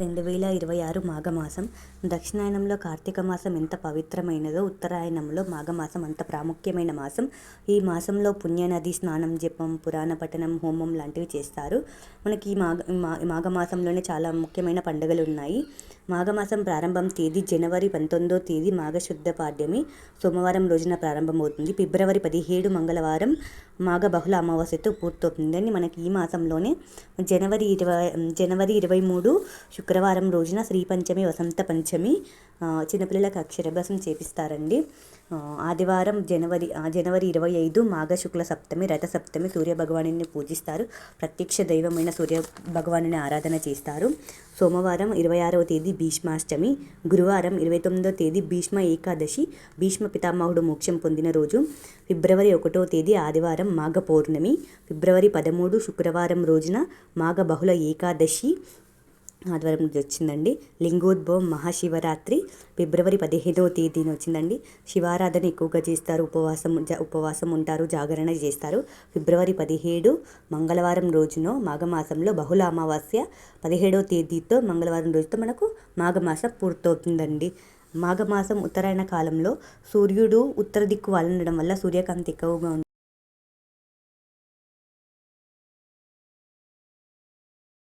రెండు వేల ఇరవై ఆరు మాఘమాసం. దక్షిణాయనంలో కార్తీక మాసం ఎంత పవిత్రమైనదో ఉత్తరాయణంలో మాఘమాసం అంత ప్రాముఖ్యమైన మాసం. ఈ మాసంలో పుణ్యనది స్నానం జపం పురాణ పఠనం హోమం లాంటివి చేస్తారు. మనకి ఈ మాఘ మా మాఘమాసంలోనే చాలా ముఖ్యమైన పండుగలు ఉన్నాయి. మాఘమాసం ప్రారంభం తేదీ జనవరి పంతొమ్మిదో తేదీ మాఘశుద్ధ పాడ్యమి. సోమవారం రోజున ప్రారంభమవుతుంది. ఫిబ్రవరి పదిహేడు మంగళవారం మాఘ బహుళ అమావాస్యతో పూర్తవుతుందని మనకి ఈ మాసంలోనే జనవరి ఇరవై జనవరి ఇరవై మూడు శుక్రవారం రోజున శ్రీ పంచమి వసంత పంచమి చిన్నపిల్లలకు అక్షరాభ్యాసం చేపిస్తారండి. ఆదివారం జనవరి జనవరి ఇరవై ఐదు మాఘ శుక్ల సప్తమి రథ సప్తమి సూర్యభగవాను పూజిస్తారు. ప్రత్యక్ష దైవమైన సూర్య భగవాను ఆరాధన చేస్తారు. సోమవారం ఇరవై ఆరవ తేదీ భీష్మాష్టమి గురువారం ఇరవై తొమ్మిదవ తేదీ భీష్మ ఏకాదశి భీష్మ పితామహుడు మోక్షం పొందిన రోజు. ఫిబ్రవరి ఒకటో తేదీ ఆదివారం మాఘ పౌర్ణమి ఫిబ్రవరి పదమూడు శుక్రవారం రోజున మాఘ బహుళ ఏకాదశి ఆదివారం నుంచి వచ్చిందండి. లింగోద్భవం మహాశివరాత్రి ఫిబ్రవరి పదిహేదవ తేదీన వచ్చిందండి. శివారాధన ఎక్కువగా చేస్తారు ఉపవాసం ఉపవాసం ఉంటారు జాగరణ చేస్తారు. ఫిబ్రవరి పదిహేడు మంగళవారం రోజున మాఘమాసంలో బహుళ అమావాస్య పదిహేడవ తేదీతో మంగళవారం రోజుతో మనకు మాఘమాసం పూర్తవుతుందండి. మాఘమాసం ఉత్తరాయణ కాలంలో సూర్యుడు ఉత్తర దిక్కు వాలనడం వల్ల సూర్యకాంతి ఎక్కువగా